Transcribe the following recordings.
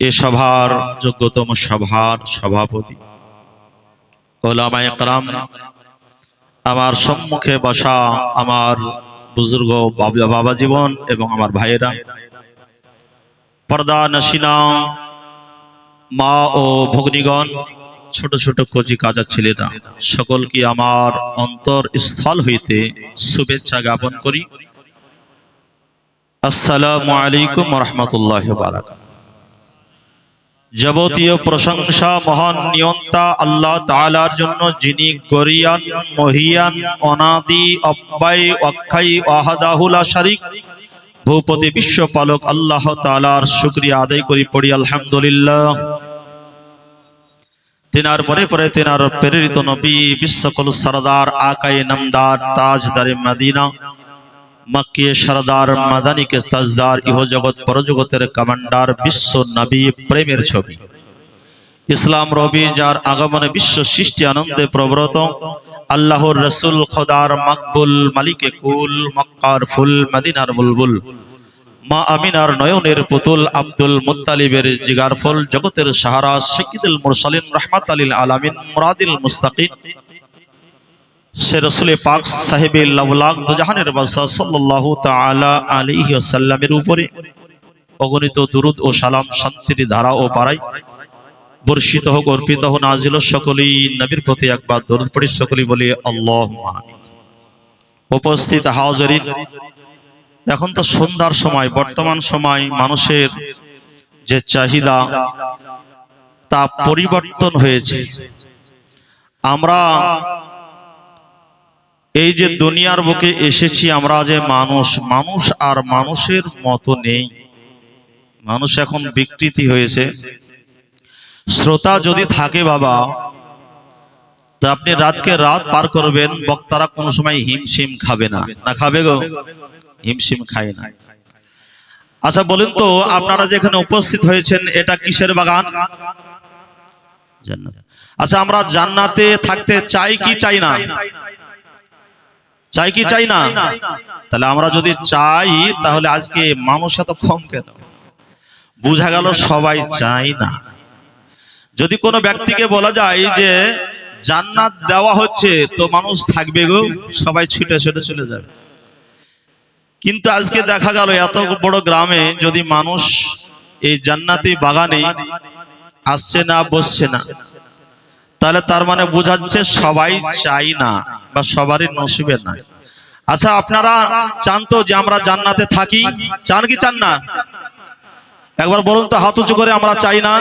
এ সভার যোগ্যতম সভার সভাপতি। ওলামা আমার সম্মুখে বসা আমার বুজুর্গ বাবা জীবন এবং আমার ভাইয়েরা। পর্দা নাসিনা, মা ও ভগ্নিগণ, ছোট ছোট কচি কাজা ছেলেরা, সকলকে আমার অন্তর স্থল হইতে শুভেচ্ছা জ্ঞাপন করি। আসসালামু আলাইকুম রহমতুল্লাহ বারাকাত যাবতীয় প্রশংসা, মহান নিয়ন্তা আল্লাহ তালার জন্য, যিনি গরিয়ান, মহিয়ান, অনাদি অব্যয় অক্ষয় ওয়াহাদাহুলা শারিক, ভূপতি বিশ্বপালক আল্লাহ তালার শুকরিয়া আদায় করি, পড়ি আলহামদুলিল্লাহ। তিনার পরে পরে তিনার প্রেরিত নবী, বিশ্বকল সরদার আকাই নামদার, তাজদারে মদিনা মক্কি সরদার মাদানিকে তাজদার ইহ জগৎ পরজগতের কমান্ডার বিশ্ব নবী প্রেমের ছবি। ইসলাম রবি যার আগমনে বিশ্ব সৃষ্টি আনন্দে প্রব্রত, আল্লাহর রসুল খোদার মকবুল মালিকে কুল, মক্কার ফুল, মদিনার বুলবুল, মা আমিনার নয়নের পুতুল আব্দুল মুত্তালিবের জিগার ফুল জগতের সাহারা শকিদুল মুরসালিন রহমাত আলীল আলামিন মুরাদিল মুস্তাকিন সে রসুল পাক সাহেবে লাউলাক উপরে অগণিত দুরুদ ও সালাম শান্তির ধারা ও পারাই বর্ষিত হোক, অর্পিত হোক, নাজিল সকলেই নবীর প্রতি একবার দরুদ পড়ি, সকলেই বলি আমিন। উপস্থিত হাজরিন এখন তো সন্ধ্যার সময়, বর্তমান সময় মানুষের যে চাহিদা, তা পরিবর্তন হয়েছে আমরা এই যে দুনিয়ার বুকে এসেছি আমরা যে মানুষ মানুষ আর মানুষের মতো নেই। মানুষ এখন বিকৃতি হয়েছে। শ্রোতা যদি থাকে বাবা, তা আপনি রাতকে রাত পার করবেন, বক্তারা কোনো সময় হিমশিম খাবে না। না খাবে গো? হিমশিম খায় না। আচ্ছা বলেন তো, আপনারা যেখানে উপস্থিত হয়েছেন, এটা কিসের বাগান? আচ্ছা আমরা জান্নাতে থাকতে চাই কি চাই না? চাই কি চাই না? তাহলে আমরা যদি চাই, তাহলে আজকে মানুষ এত কম কেন? বুঝা গেল সবাই চাই না। যদি কোনো ব্যক্তিকে বলা যায় যে জান্নাত দেওয়া হচ্ছে, তো মানুষ থাকবে গো, সবাই ছুটে ছুটে চলে যাবে। কিন্তু আজকে দেখা গেল এত বড় গ্রামে যদি মানুষ এই জান্নাতি বাগানে আসছে না, বসছে না তাহলে তার মানে বোঝাচ্ছে সবাই চাই না বা সবারই নসিবে না। আচ্ছা আপনারা চান তো যে আমরা জান্নাতে থাকি? চান কি চান না? একবার বলুন তো, হাত উঁচু করে আমরা চাই না?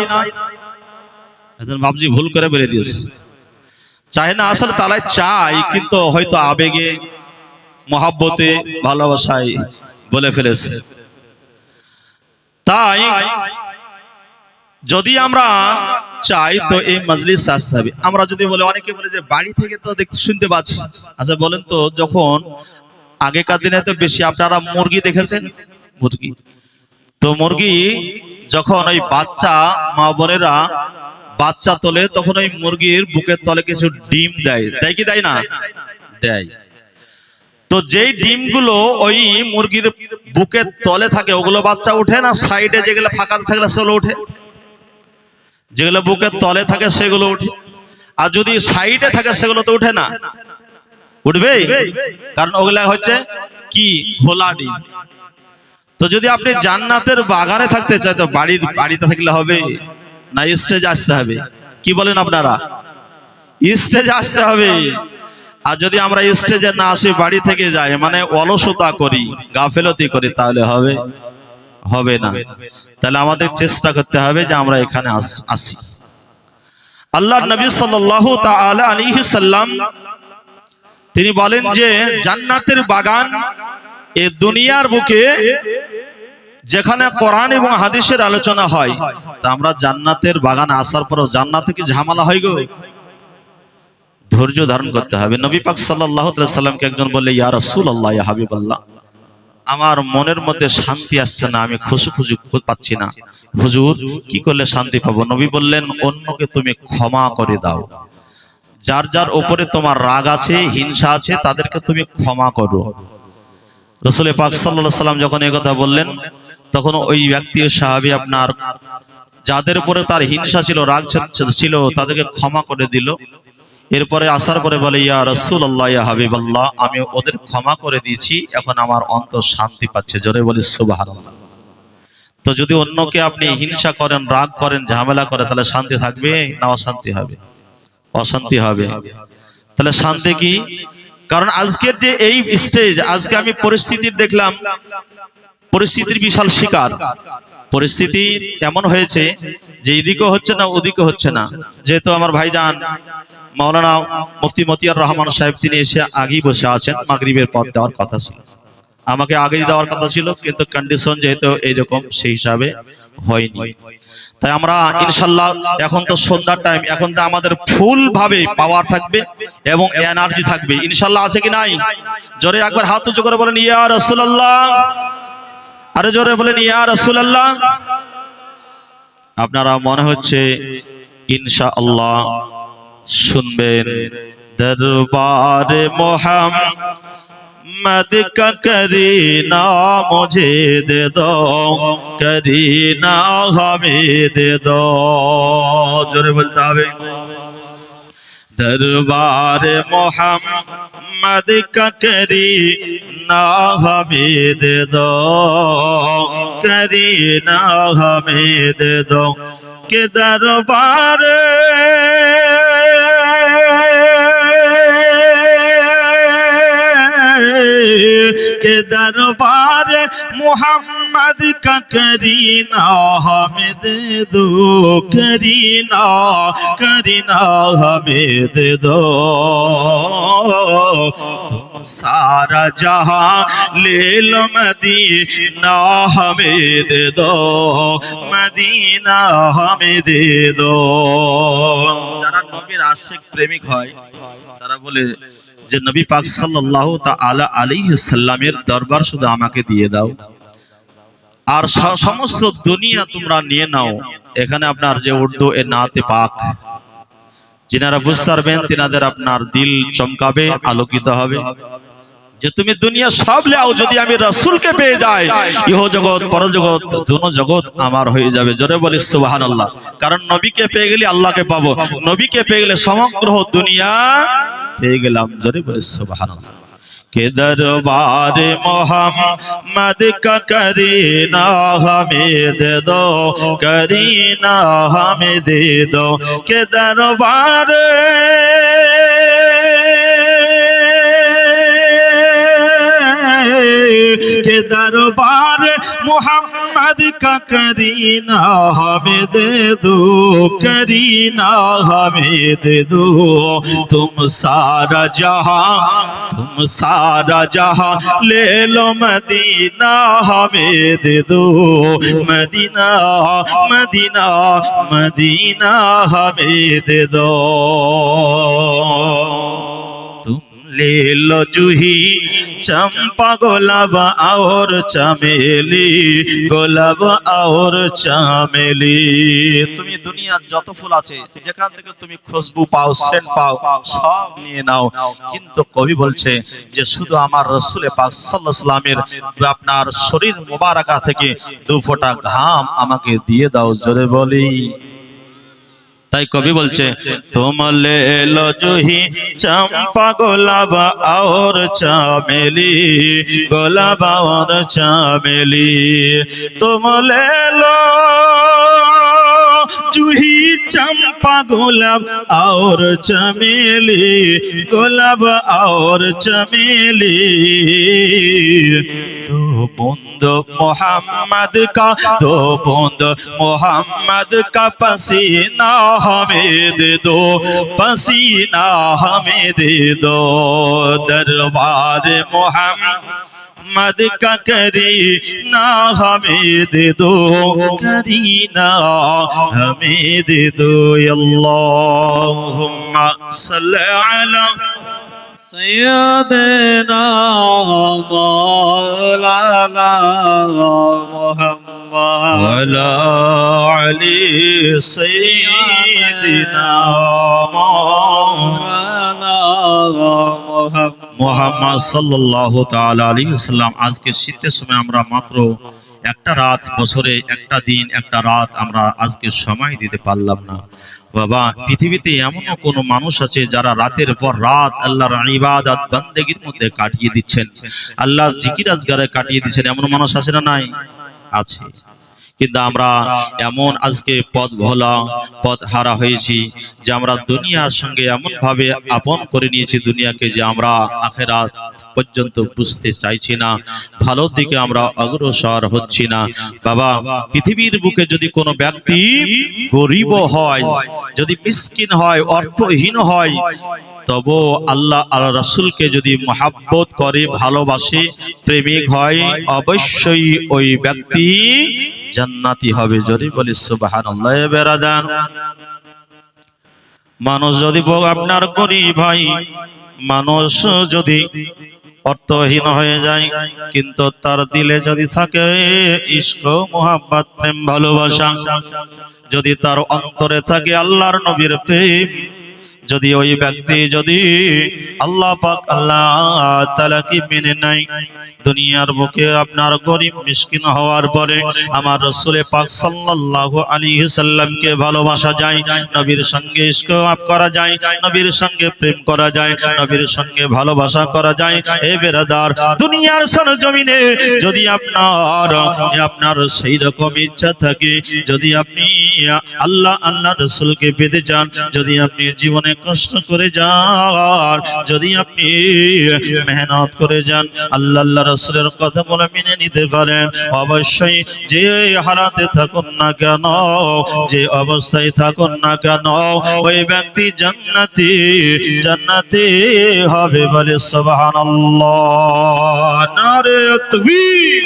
একজন বাবজি ভুল করে বেরিয়ে দিয়েছে। চাই না, আসলে তাহলে চাই কিন্তু হয়তো আবেগে, মহাব্বতে, ভালোবাসায় বলে ফেলেছে। তাই যদি আমরা চাই তো এই মজলিস আসতে হবে। আমরা যদি বলে, অনেকে বলে যে বাড়ি থেকে তো দেখতে শুনতে পাচ্ছি। আচ্ছা বলেন তো, যখন আগেকার দিনে তো বেশি, আপনারা মুরগি দেখেছেন? মুরগি। তো মুরগি যখন ওই বাচ্চা, মা বোনেরা বাচ্চা তোলে, তখন ওই মুরগির বুকের তলে কিছু ডিম দেয়। দেয় কি দেয় না? দেয়। তো যেই ডিমগুলো ওই মুরগির বুকের তলে থাকে, ওগুলো বাচ্চা উঠে না? সাইডে যেগুলো ফাঁকা থাকলে সেগুলো উঠে যেগুলো বুকের তলে থাকে সেগুলো উঠে। আর যদি সাইডে থাকে সেগুলো তো উঠে না। উঠবে কারণ ওগুলা হচ্ছে কি? ঘোলা ডিম। তো যদি আপনি জান্নাতের বাগানে থাকতে চাই তো বাড়ি, বাড়িতে থাকলে হবে না স্টেজে আসতে হবে? কি বলেন আপনারা? স্টেজে আসতে হবে। আর যদি আমরা স্টেজে না আসি, বাড়ি থেকে যাই মানে অলসতা করি, গাফেলতি করি, তাহলে হবে। হবে না। তাহলে আমাদের চেষ্টা করতে হবে যে আমরা এখানে আসি আল্লাহ নবী সাল্লাল্লাহু আলাইহি সাল্লাম তিনি বলেন যে, জান্নাতের বাগান এ দুনিয়ার বুকে যেখানে কোরআন এবং হাদিসের আলোচনা হয়, তা আমরা জান্নাতের বাগানে আসার পরও জান্নাতে কি ঝামেলা হয় গো? ধৈর্য ধারণ করতে হবে। নবী পাক আলাইহি সাল্লামকে একজন বললে, ইয়া রাসূলুল্লাহ, ইয়া হাবিবাল্লাহ। আমার মনের মধ্যে শান্তি আসছে না, আমি খুশি খুশি পাচ্ছি না। হুজুর, কি করলে শান্তি পাবো? নবী বললেন, অন্যকে তুমি ক্ষমা করে দাও। যার যার উপরে তোমার রাগ আছে, হিংসা আছে, তাদেরকে তুমি ক্ষমা করো। রসুল পাক সাল্লাহ সাল্লাম যখন এই কথা বললেন, তখন ওই ব্যক্তি সাহাবি আপনার, যাদের উপরে তার হিংসা ছিল, রাগ ছিল, তাদেরকে ক্ষমা করে দিল। এরপরে আসার পরে বলে, ইয়া রসুল আল্লাহ ইয়া হাবিব আল্লাহ আমি ওদের ক্ষমা করে দিয়েছি, এখন আমার অন্তর শান্তি পাচ্ছে। জোরে বলি সুবাহ তো যদি অন্যকে আপনি হিংসা করেন, রাগ করেন, ঝামেলা করে তাহলে শান্তি থাকবে না অশান্তি হবে? অশান্তি হবে। তাহলে শান্তি কি? কারণ আজকের যে এই স্টেজ আজকে আমি পরিস্থিতির দেখলাম, পরিস্থিতির বিশাল শিকার। পরিস্থিতি এমন হয়েছে যে এদিকে হচ্ছে না ওদিকে হচ্ছে না। যেহেতু আমার ভাইজান মাওলানা মুফতি মতিয়ার রহমান সাহেব তিনি এসে আগেই বসে আছেন, মাগরিবের পথ দেওয়ার কথা ছিল। আমাকে আগেই দেওয়ার কথা ছিল, কিন্তু কন্ডিশন যেহেতু এইরকম, সেই হিসাবে হয়নি। তাই আমরা ইনশাল্লাহ এখন তো সন্ধ্যার টাইম এখন তো আমাদের ফুল ভাবে পাওয়ার থাকবে এবং এনার্জি থাকবে। ইনশাল্লাহ আছে কি নাই? জোরে একবার হাত উঁচু করে বলেন, ইয়া রাসূলুল্লাহ। আরে জোরে বলেন, ইয়া রাসূলুল্লাহ। আপনারা মনে হচ্ছে, ইনশাআল্লাহ। শুনবেন দরবারে মোহাম্মদ का करीना मुझे दे दो करीना हमें दे दो জোরে বলতে হবে दरबार मोहम्मद का करीना हमें दे दो करीना हमें दे दो के दरबार के दरबार मोहम्मद का करीना हमें दे दो करीना करीना हमें दे दो तुम सारा जहां ले लो मदीना हमें दे दो মদিনা হমে দে দো যারা নবীর আশিক প্রেমিক হয় তারা বলে যে নবী পাক সাল্লাল্লাহু তাআলা আলাইহি সাল্লামের দরবার শুধু আমাকে দিয়ে দাও। আর সমস্ত দুনিয়া তোমরা নিয়ে নাও। এখানে আপনার যে উর্দু এ নাতে পাক। যিনারা বুঝতে পারবেন, তিনাদের আপনার দিল চমকাবে, আলোকিত হবে। যে তুমি দুনিয়া সব লেও যদি আমি রাসূলকে পেয়ে যাই ইহ জগৎ পরজগৎ দুনো জগৎ আমার হয়ে যাবে জোরে বলি সুবহানাল্লাহ কারণ নবীকে পেয়ে গেলে আল্লাহকে পাবো নবীকে পেয়ে গেলে সমগ্র দুনিয়া পেয়ে গেলাম জোরে বলি সুবহানাল্লাহ के दरबार मोहम्मद का करीना हमें दे दो करीना हमें दे दो के दरबार के दरबार मोहम्मद का करीना हमें दे दो करीना हमें दे दो तुम सारा जहां तुम सारा जहां ले लो मदीना हमें दे दो मदीना मदीना मदीना हमें दे दो तुम ले लो जूही चंपा गोलाब और चमेली গোলাপ আর চামেলি তুমি দুনিয়ার যত ফুল আছে যেখান থেকে তুমি খুশবু পাও সেন্ট পাও সব নিয়ে নাও কিন্তু কবি বলছে যে শুধু আমার রসুলে পাক সাল্লাল্লাহু আলাইহি সাল্লামের আপনার শরীর মোবারকা থেকে দু ফোঁটা ঘাম আমাকে দিয়ে দাও জোরে বলি তাই কবি বলছে তোমলে এলো জুহি চম্পা গোলাবা আর চামেলি, গোলাবা আর চামেলি। তুম লে चूही चंपा गुलाब और चमेली, गुलाब और चमेली। दो बूंद मोहम्मद का, दो बूंद मोहम्मद का पसीना हमें दे दो, पसीना हमें दे दो। दरबार मोहम्मद احمد کا کرینا ہمیں دے دو کرینا ہمیں دے دو یا اللہم صلی علی سیدنا مولانا محمد. ولا علی سیدنا مولانا মোহাম্মদ তাআলা আলাইহি সাল্লাম আজকে শীতের সময় আমরা মাত্র একটা রাত বছরে একটা দিন, একটা রাত আমরা আজকে সময় দিতে পারলাম না। বাবা, পৃথিবীতে এমনও কোনো মানুষ আছে যারা রাতের পর রাত আল্লাহর ইবাদত বান্দেগীর মধ্যে কাটিয়ে দিচ্ছেন। আল্লাহ জিকির আজগারে কাটিয়ে দিচ্ছেন। এমন মানুষ আছে না নাই? আছে। কিন্তু আমরা এমন আজকে পথ ভোলা, পথ হারা হয়েছি যে আমরা দুনিয়ার সঙ্গে এমন ভাবে আপন করে নিয়েছি দুনিয়াকে যে আমরা আখেরাত পর্যন্ত বুঝতে চাইছি না। ভালোর দিকে আমরা অগ্রসর হচ্ছি না। বাবা, পৃথিবীর বুকে যদি কোনো ব্যক্তি গরিব হয়, যদি মিসকিন হয়, অর্থহীন হয়, তবু আল্লাহ আল্লাহ রাসূলকে যদি মহাব্বত করে, ভালোবাসে, প্রেমিক হয়, অবশ্যই ওই ব্যক্তি জান্নাতি হবে যদি বলি সুবহানাল্লাহ বেরাদান মানুষ যদি আপনার গরিব ভাই মানুষ যদি অর্থহীন হয়ে যায়, কিন্তু তার দিলে যদি থাকে ইস্ক মোহাব্বত, প্রেম, ভালোবাসা, যদি তার অন্তরে থাকে আল্লাহর নবীর প্রেম যদি ওই ব্যক্তি যদি আল্লাহ পাক আল্লাহ তালাকে মেনে নাই দুনিয়ার বুকে আপনার গরিব মিসকিন হওয়ার পরে আমার রসুলে পাক সাল্লাল্লাহু আলাইহি সাল্লামকে ভালোবাসা যায়, নবীর সঙ্গে ইশক আপ করা যায়, নবীর সঙ্গে প্রেম করা যায়, নবীর সঙ্গে ভালোবাসা করা যায়। এ বেরাদার, দুনিয়ার সরজমিনে যদি আপনার আপনার সেই রকম ইচ্ছা থাকে, যদি আপনি আল্লাহ আল্লাহ রসুলকে পেতে চান, যদি আপনি জীবনে কষ্ট করে যান, যদি আপনি মেহনত করে যান, আল্লাহ আল্লাহ রসুলের কথাগুলো মেনে নিতে পারেন। অবশ্যই যে হারাতে থাকুন না কেন, যে অবস্থায় থাকুন না কেন, ওই ব্যক্তি জান্নাতি জান্নাতি হবে বলে সুবহানাল্লাহ। নারে তাকবীর,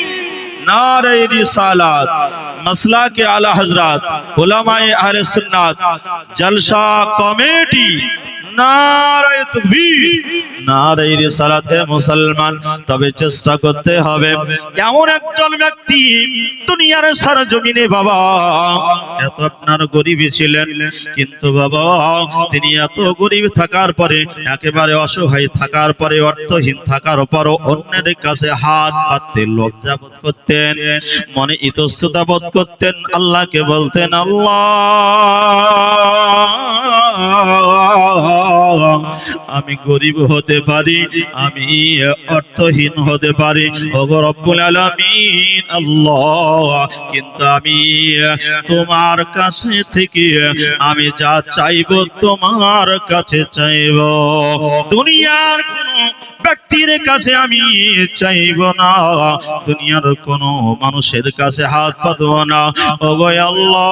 নারে রিসালাত। مسئلہ کے اعلی حضرات علماء اہل سنت جلسہ کمیٹی নারে তাকবীর। নারে রিসালাতে মুসলমান তবে চেষ্টা করতে হবে। এমন একজন ব্যক্তি দুনিয়ার সারা জমিনে বাবা। এত আপনার গরিবই ছিলেন কিন্তু বাবা তিনি এত গরিব থাকার পরে একেবারে অসহায় থাকার পরে অর্থহীন থাকার পরও অন্যের কাছে হাত পাততে লজ্জা বোধ করতেন মনে ইতস্ততা বোধ করতেন আল্লাহকে বলতেন আল্লাহ আমি গরিব হতে পারি, আমি অর্থহীন হতে পারি। রব্বুল আলামিন, আল্লাহ, কিন্তু আমি তোমার কাছে থেকে আমি যা চাইব তোমার কাছে চাইব। দুনিয়ার কোনো ব্যক্তির কাছে আমি চাইব না। দুনিয়ার কোনো মানুষের কাছে হাত পাতব না। ওগো আল্লাহ,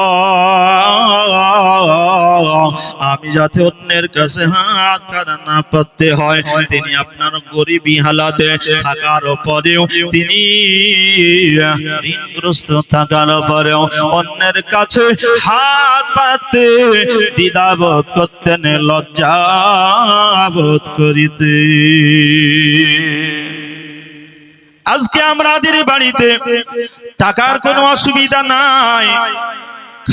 আমি যাতে অন্যের কাছে হয়। তিনি আপনার গরিবী হালাতে থাকার পরেও তিনি ঋণগ্রস্ত থাকার পরেও অন্যের কাছে হাত পাতে দ্বিধাবোধ করতেন লজ্জা বোধ করিতে আজকে আমাদের বাড়িতে টাকার কোনো অসুবিধা নাই।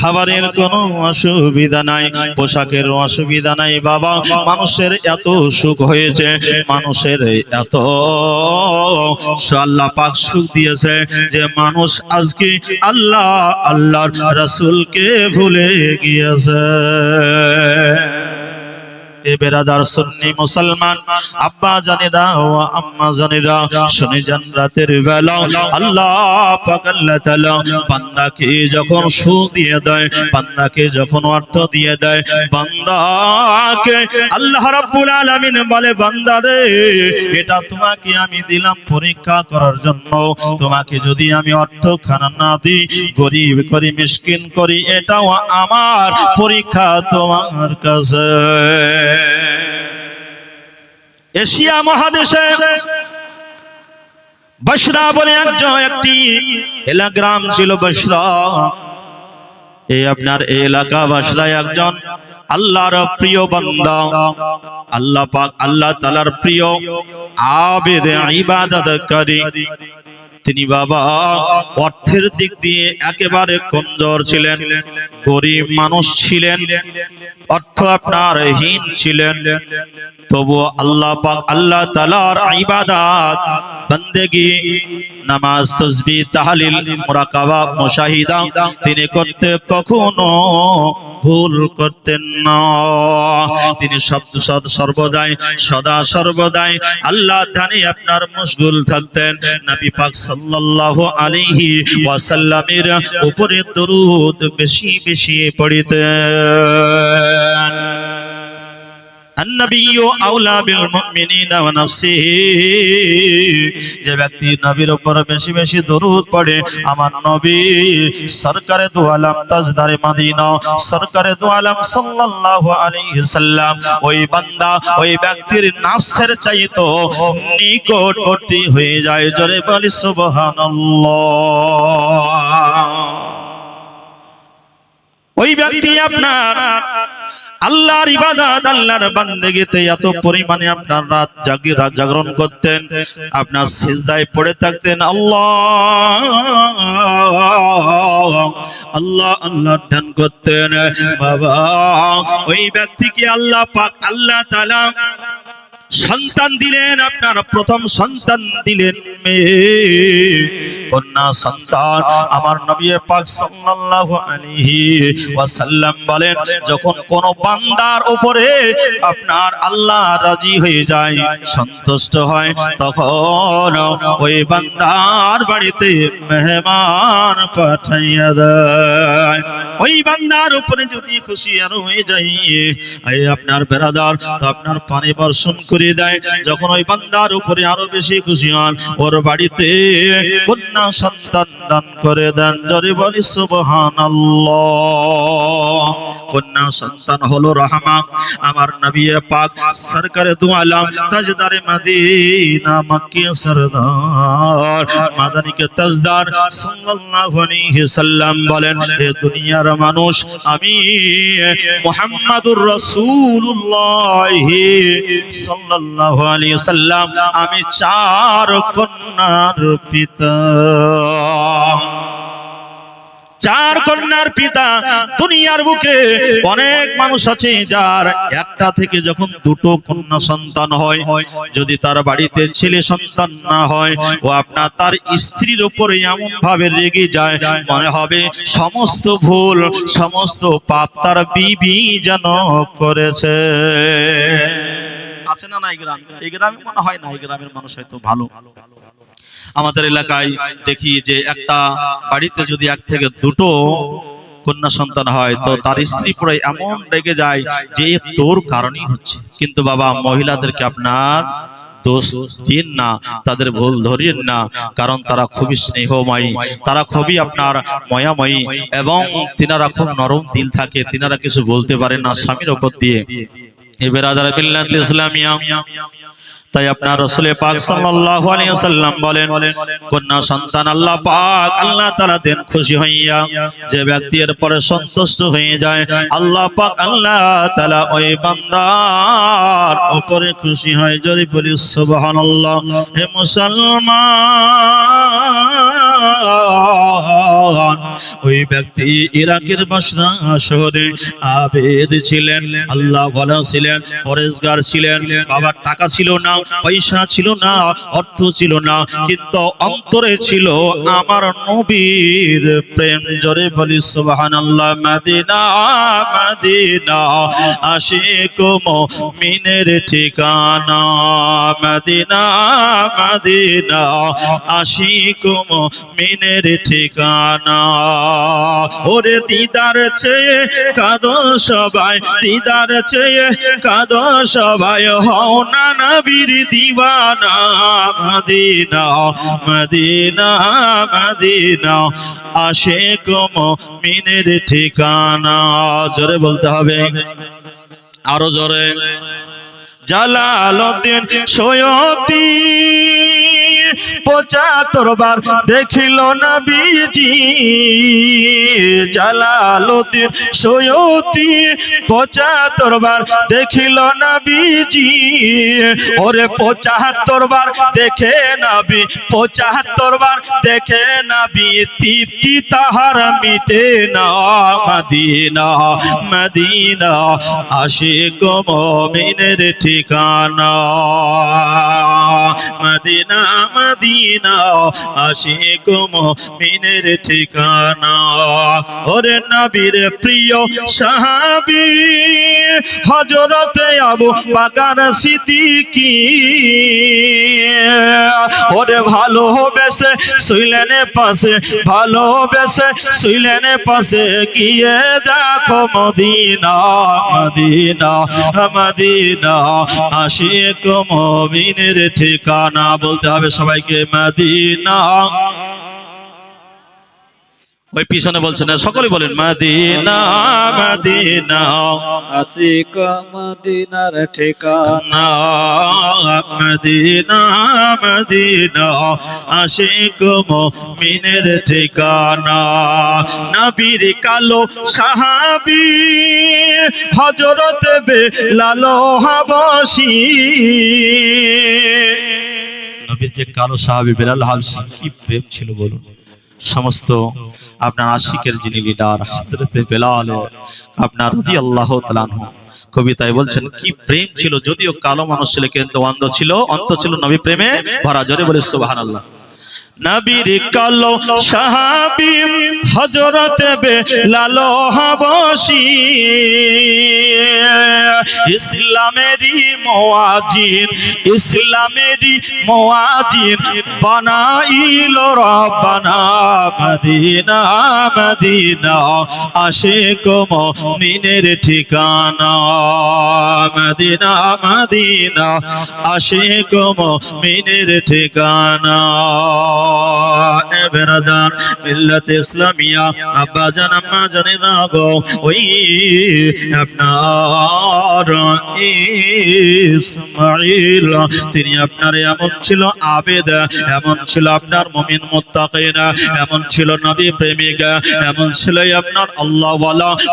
খাবারের কোনো অসুবিধা নাই, পোশাকের অসুবিধা নাই, বাবা। মানুষের এত সুখ হয়েছে, মানুষের এত আল্লাহ পাক সুখ দিয়েছে যে মানুষ আজকে আল্লাহ, আল্লাহর রাসূলকে ভুলে গিয়েছে। যখন সুখ দিয়ে দেয়, বান্দাকে যখন অর্থ দিয়ে দেয়, বান্দাকে আল্লাহ রাব্বুল আলামিন বলে বান্দারে এটা তোমাকে আমি দিলাম পরীক্ষা করার জন্য। তোমাকে যদি আমি অর্থ খানা না দিই, গরিব করি, মিসকিন করি, এটাও আমার পরীক্ষা তোমার কাছে। এশিয়া মহাদেশে বসরা বলে একজন একটি এলা গ্রাম ছিল বসরা এই আপনার এলাকা বসরায় একজন আল্লাহর প্রিয় বান্দা। আল্লাহ পাক আল্লাহ তাআলার প্রিয় আবেদ ইবাদতকারী। তিনি বাবা, অর্থের দিক দিয়ে একেবারে কমজোর ছিলেন, গরিব মানুষ ছিলেন, অর্থ আপনার হীন ছিলেন। তবু আল্লাহ পাক, আল্লাহ তালার ইবাদাত, বন্দেগী নামাজ তসবি তাহালিল, মুরাকাবা, মুশাহিদা, তিনি করতে কখনো ভুল করতেন না। তিনি শব্দ সর্বদাই, সদা সর্বদাই আল্লাহ ধ্যানে আপনার মশগুল থাকতেন। নবী পাক সাল্লাল্লাহু আলাইহি ওয়াসাল্লামের উপরে দরুদ বেশি বেশি পড়িতেন। আন্নবিয়্য আউলা বিল মুমিনিনা যে ব্যক্তি নবীর উপর বেশি বেশি দরুদ পড়ে, আমার নবী সরকারে দু আলম তাজদারে মদিনা, সরকারে দু আলম সাল্লাল্লাহু সাল্লাম। ওই বান্দা, ওই ব্যক্তির নাফসের চাইতো নিকটবর্তী হয়ে যায়। জোরে বলি, সুবহানাল্লাহ। ওই ব্যক্তি আপনার আল্লাহর ইবাদত আল্লাহর বান্দেগিতে এত পরিমাণে আপনার রাত জাগি রাত জাগরণ করতেন, আপনার সিজদায় পড়ে থাকতেন। আল্লাহ আল্লাহ আল্লাহ ধ্যান করতেন। বাবা, ওই ব্যক্তিকে আল্লাহ পাক আল্লাহ তাআলা সন্তান দিলেন, আপনার প্রথম সন্তান দিলেন মেয়ে। কন্যা সন্তান আমার নবী পাক সাল্লাল্লাহু আলাইহি ওয়াসাল্লাম বলেন, যখন কোন বান্দার উপরে আপনার আল্লাহ রাজি হয়ে যায়, সন্তুষ্ট হয়, তখন ওই বান্দার বাড়িতে মেহমান পাঠাইয়া দেয়। ওই বান্দার উপরে যদি খুশি আর হয়ে যায় এই আপনার বেড়াদার তো আপনার পানি বর্ষণ করে দেয়। যখন ওই বান্দার উপরে আরও বেশি খুশি হন, ওর বাড়িতে কন্যা সন্তান দান করে দেন। জরে বলি, সুবহানাল্লাহ। কন্যা সন্তান হলো রহমা আমার নবী পাক সরকারে দু আলম তাজদারে মদিনা মক্কি সরদার, মাদানিকে তাজদার সাল্লাল্লাহু আলাইহি সাল্লাম বলেন, এ দুনিয়ার মানুষ আমি মোহাম্মদুর রসুল্লাহ সাল্লাহ আলী সাল্লাম আমি চার কন্যার পিতা। চার কন্যার পিতা দুনিয়ার বুকে অনেক মানুষ আছে, যার একটা থেকে যখন দুটো কন্যা সন্তান হয়, যদি তার বাড়িতে ছেলে সন্তান না হয়, ও আপনার তার স্ত্রীর উপরে এমন ভাবে রেগে যায়, মনে হবে সমস্ত ভুল, সমস্ত পাপ তার বিবি যেন করেছে। আছে না না এই গ্রামে? এই গ্রামে মনে হয় না এই গ্রামের মানুষ হয়তো ভালো। আমাদের এলাকায় দেখি যে একটা বাড়িতে যদি এক থেকে দুটো কন্যা সন্তান হয়, তো তার স্ত্রী পুরো এমন রেগে যায় যে তোর কারণেই হচ্ছে। কিন্তু বাবা, মহিলাদেরকে আপনার দোষ দিন না, তাদের ভুল ধরিয়েন না, কারণ তারা খুবই স্নেহময়ী। তারা খুবই আপনার ময়াময়ী এবং তিনারা খুব নরম দিল থাকে, তিনারা কিছু বলতে পারেন না স্বামীর ওপর দিয়ে। এ বেরাদার ইসলামিয়া। তাই আপনার রসুল পাক সাল্লাল্লাহু আলাইহি ওয়াসাল্লাম বলেন কন্যা সন্তান আল্লাহ পাক আল্লাহ তাআলা দেন খুশি হইয়া যে ব্যক্তি এর পরে সন্তুষ্ট হয়ে যায় আল্লাহ পাক আল্লাহ তাআলা ওই বান্দার উপরে খুশি হয়। জোরে বলি সুবহানাল্লাহ হে মুসলমান ওই ব্যক্তি ইরাকের বাসরা শহরে আবেদ ছিলেন। আল্লাহ ভালো ছিলেন, পরেশগার ছিলেন, বাবার টাকা ছিল না, পয়সা ছিল না, অর্থ ছিল না, কিন্তু অন্তরে ছিল আমার নবীর প্রেম। জোরে বলি, সুবহানাল্লাহ, মদিনা মদিনা, আশিক মুমিনের ঠিকানা। মদিনা মদিনা, আশিক মুমিনের ঠিকানা। ওরে দিদার চেয়ে কাঁদো সবাই, দিদার চেয়ে কাঁদো সবাই। হও না নবীর দিওয়ানা, মদিনা মদিনা মদিনা। আশেক মুমিনের ঠিকানা, জোরে বলতে হবে। আরও জোরে। জালালউদ্দিন সৈয়দি পঁচাত্তর বার দেখিল নবীজি, জালালউদ্দিন সৈয়দি পঁচাত্তর বার দেখিল নবীজি। ওরে পঁচাত্তর বার দেখে নবী পঁচাত্তর বার দেখে নবী, তৃপ্তি তাহার মিটে না মদিনা মদিনা আশিক মুমিনের ঠিকানা। মদিনা মদিনা মদিনা, আশিক মুমিনের ঠিকানা। ওরে নবীর প্রিয় সাহাবী, হযরতে আবু বকর ওরে শুইলেন পাশে ভালোবেসে শুইলেন পাশে, গিয়ে দেখো মদিনা মদিনা মদিনা ঠিকানা। বলতে হবে সবাইকে মদিনা। ওই পিছনে বলছেন সকলে বলেন মদিনা মদিনা। আশিক মদিনার ঠিকানা। মদিনা মদিনা আশিক মুমিনের ঠিকানা। নবীর কালো সাহাবী হযরত বেলাল হাবশী। নবীর যে কালো সাহাবি বেলাল হাবসি কি প্রেম ছিল বলুন। সমস্ত আপনার আশিকের যিনি লিডার হাজরতে বেলাল, আপনার রাদিয়াল্লাহু আল্লাহ তালানহ কবিতায় বলছেন, কি প্রেম ছিল যদিও কালো মানুষ ছিল কিন্তু অন্ধ ছিল অন্ত ছিল নবী প্রেমে, ভরা জরে বলে সুবহানাল্লাহ। নবীর কালো সাহাবী হযরত বেলাল হাবশী ইসলামেরই মুয়াজিন ইসলামেরই মুয়াজিন বানাইল রব্বানা মদিনা মদিনা, আশিক মুমিনের ঠিকানা। মদিনা মদিনা, আশিক মুমিনের ঠিকানা। মিল্লাত ইসলামিয়া। আব্বা জান, আম্মা জানি না গো, ওই আপনার ইসমাইল তিনি আপনার এমন ছিল আবেদ, এমন ছিল আপনার মুমিন মুত্তাকিন, এমন ছিল নবী প্রেমিক, এমন ছিল আপনার আল্লাহ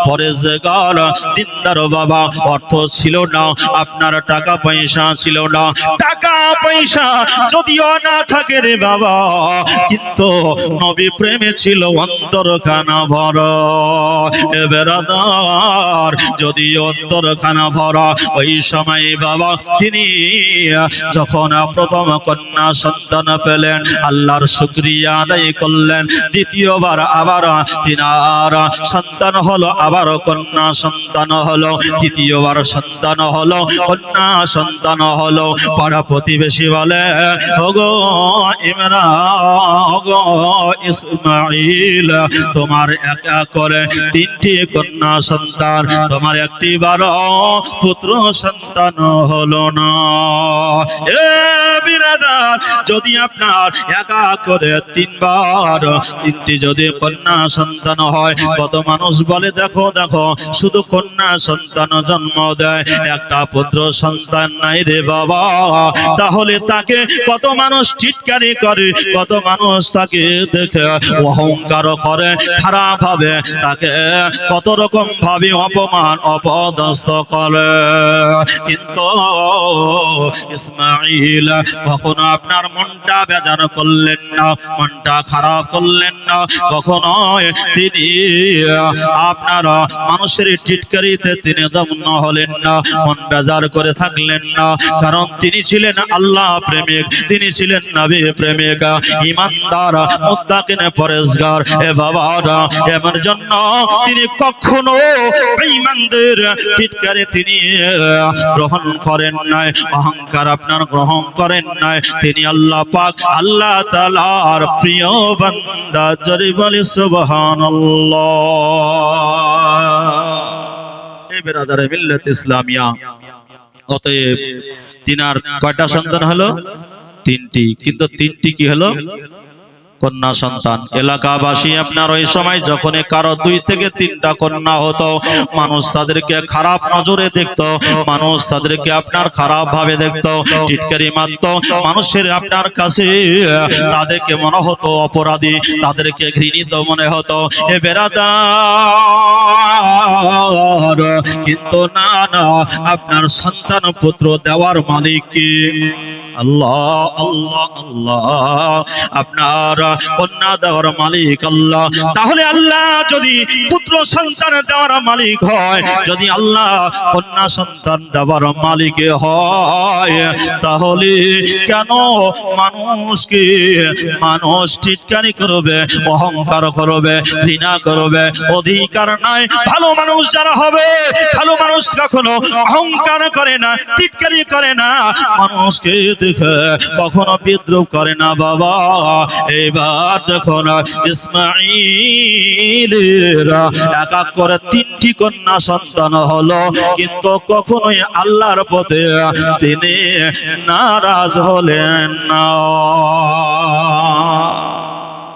পরেজগার, দিনদার বাবা। অর্থ ছিল না, আপনার টাকা পয়সা ছিল না। টাকা পয়সা যদিও না থাকে রে বাবা। কিন্তু নবী প্রেমে ছিল অন্তরখানা ভর। এ বেরাদার যদি অন্তরখানা ভরা, ওই সময় বাবা তিনি যখন প্রথম কন্যা সন্তান পেলেন, আল্লাহর শুক্রিয়া আদায় করলেন। দ্বিতীয়বার আবার তিনার সন্তান হলো, আবার কন্যা সন্তান হলো। তৃতীয়বার সন্তান হলো, কন্যা সন্তান হলো। পাড়া প্রতিবেশী বলে, ওগো ইমরা ওগো ইসমাইল তোমার এক করে তিনটি কন্যা সন্তান, তোমার একটি বারো পুত্র সন্তান হলো না। বিরাদার, যদি আপনার একা করে তিনবার তিনটি যদি কন্যা সন্তান হয়, কত মানুষ বলে, দেখো দেখো, শুধু কন্যা সন্তান জন্ম দেয়, একটা পুত্র সন্তান নাই রে বাবা। তাহলে তাকে কত মানুষ চিৎকারি করে কত মানুষ তাকে দেখে অহংকার করে খারাপ ভাবে তাকে কত রকম ভাবে অপমান, অপদস্থ করে। কিন্তু ইসমাইল কখনো আপনার মনটা বেজার করলেন না, মনটা খারাপ করলেন না। কখনো তিনি আপনার মানুষের টিটকারিতে তিনি দমন হলেন না, মন বেজার করে থাকলেন না। কারণ তিনি ছিলেন আল্লাহ প্রেমিক, তিনি ছিলেন নবী প্রেমিক। ইমানদার মুত্তাকিন এ বাবারা, এমন জন্য তিনি কখনো বেঈমানদের টিটকারে তিনি, গ্রহণ করেন নাই, অহংকার আপনার গ্রহণ করেন নাই। তিনি আল্লাহ পাক, আল্লাহ তাআলার প্রিয় বান্দা। জরি বলে, সুবহানাল্লাহ। ইসলামিয়া। অতএব তিনার কয়টা সন্তান হলো? তিনটি। কিন্তু তিনটি কি হলো? কন্যা সন্তান, এলাকাবাসী আপনার ওই সময় যখন কারও দুই থেকে তিনটা কন্যা হতো, মানুষ তাদেরকে খারাপ নজরে দেখতো, মানুষ তাদেরকে আপনার খারাপ ভাবে দেখতো, টিটকারি মারতো, মানুষের আপনার কাছে তাদেরকে মনে হতো অপরাধী, তাদেরকে ঘৃণিত মনে হতো, এ বেড়াদার কিন্তু না না, আপনার সন্তান পুত্র দেওয়ার মালিক কে? আল্লাহ আল্লাহ আল্লাহ, আপনার কন্যা দেওয়ার মালিক আল্লাহ। তাহলে আল্লাহ যদি পুত্র সন্তান দেওয়ার মালিক হয়, যদি আল্লাহ কন্যা সন্তান দেওয়ার মালিক হয়, তাহলে কেন মানুষকে মানুষ করবে, অহংকার করবে, ঘৃণা করবে? অধিকার নাই। ভালো মানুষ যারা হবে, ভালো মানুষ কখনো অহংকার করে না, টিটকারি করে না। মানুষকে দেখে কখনো বিদ্রুপ করে না, বাবা। এবার দেখো না ইসমাইলের এক এক করে তিনটি কন্যা সন্তান হলো। কিন্তু কখনোই আল্লাহর পথে তিনি নারাজ হলেন না।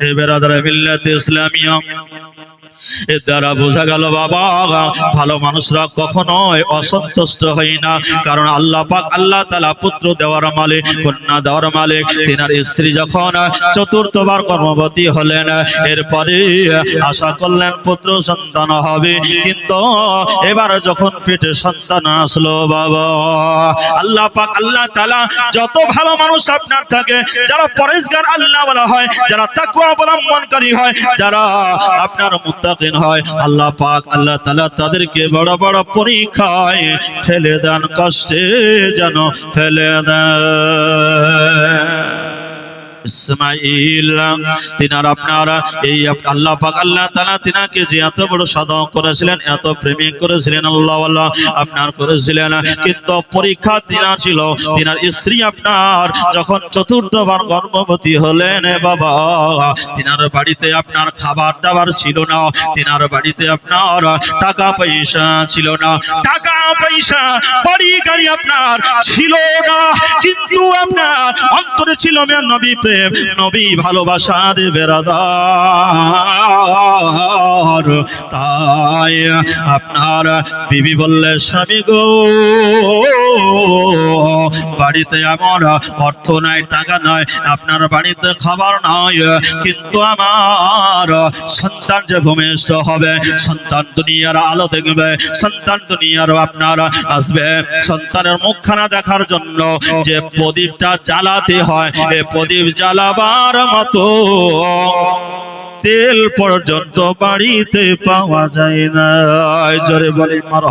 এ এবার মিল্লাতে ইসলামিয়া এর দ্বারা বোঝা গেল বাবা, ভালো মানুষরা কখনোই অসন্তুষ্ট হয় না। কারণ আল্লাহ পাক আল্লাহ তালা পুত্র দেওয়ার মালিক, কন্যা দেওয়ার মালিক। তিনার স্ত্রী যখন চতুর্থবার কর্মবতী হলেন, এরপরে আশা করলেন পুত্র সন্তান হবে। কিন্তু এবার যখন পেটে সন্তান আসলো বাবা, আল্লাহ পাক আল্লাহ তালা যত ভালো মানুষ আপনার থাকে, যারা পরেশগার আল্লাহ বলা হয়, যারা তাকুয়া অবলম্বনকারী হয়, যারা আপনার মুত্তাকিন হয়। আল্লাহ পাক, আল্লাহ তাআলা তাদেরকে বড় বড় পরীক্ষায় ফেলে দেন, কষ্টে যেন ফেলে দেন। ইসমাইল তিনার আপনারা এই আল্লাহ পাক, আল্লাহ তাআলা তিনাকে যে এত বড় করেছিলেন, এত প্রেমিক করেছিলেন, আল্লাহ আল্লাহ আপনার করেছিলেন। কিন্তু পরীক্ষা তিনার ছিল, তিনার স্ত্রী আপনার যখন চতুর্থবার গর্ভবতী হলেন বাবা, তিনার বাড়িতে আপনার খাবার দাবার ছিল না, তিনার বাড়িতে আপনার টাকা পয়সা ছিল না, টাকা পয়সা বাড়ি গাড়ি আপনার ছিল না, কিন্তু আপনার অন্তরে ছিল মেয়ের নবী প্রেম। নবী ভালোবাসার বেড়াদার। তাই আপনার বিবি বললে, স্বামী গো, বাড়িতে আমার অর্থ নাই, টাকা নয় আপনার বাড়িতে খাবার নয় কিন্তু আমার সন্তান যে ভূমিষ্ঠ হবে, সন্তান দুনিয়ার আলো দেখবে, সন্তান দুনিয়ার আপনার আসবে। সন্তানের মুখখানা দেখার জন্য যে প্রদীপটা জ্বালাতে হয়, এ প্রদীপ জ্বালাবার মতো। তেল পর্যন্ত বাড়িতে পাওয়া যায় না। জোরে বলে মার